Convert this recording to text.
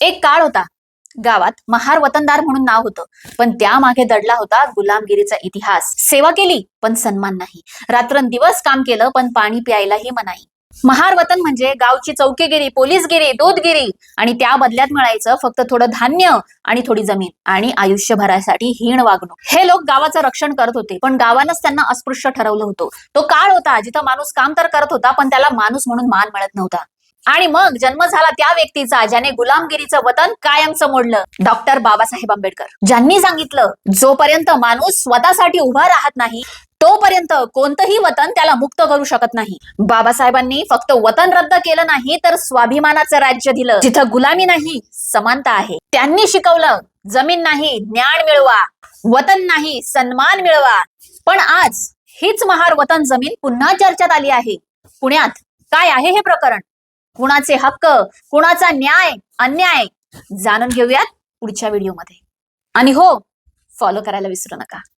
एक काळ होता. गावात महार वतनदार म्हणून नाव होतं. पण त्यामागे दडला होता गुलामगिरीचा इतिहास. सेवा केली पण सन्मान नाही. रात्रंदिवस काम केलं पण पाणी प्यायलाही मनाई. महार वतन म्हणजे गावची चौकीगिरी पोलीसगिरी दूधगिरी आणि त्या बदल्यात मिळायचं फक्त थोडं धान्य आणि थोडी जमीन. आणि आयुष्यभरासाठी हीण वागणूक. हे लोक गावाचं रक्षण करत होते पण गावानंच त्यांना अस्पृश्य ठरवलं होतं. तो काळ होता जिथं माणूस काम तर करत होता पण त्याला माणूस म्हणून मान मिळत नव्हता. आणि मग जन्म झाला त्या व्यक्तीचा ज्याने गुलामगिरीचं वतन कायमचं मोडलं. डॉक्टर बाबासाहेब आंबेडकर. ज्यांनी सांगितलं जोपर्यंत माणूस स्वतःसाठी उभा राहत नाही तोपर्यंत कोणतंही वतन त्याला मुक्त करू शकत नाही. बाबासाहेबांनी फक्त वतन रद्द केलं नाही तर स्वाभिमानाचं राज्य दिलं. जिथं गुलामी नाही समानता आहे. त्यांनी शिकवलं जमीन नाही ज्ञान मिळवा. वतन नाही सन्मान मिळवा. पण आज हीच महार वतन जमीन पुन्हा चर्चेत आली आहे. पुण्यात काय आहे हे प्रकरण? कुणाचे हक्क कुणाचा न्याय अन्याय जाणून घेऊयात पुढच्या व्हिडिओमध्ये. आणि हो फॉलो करायला विसरू नका.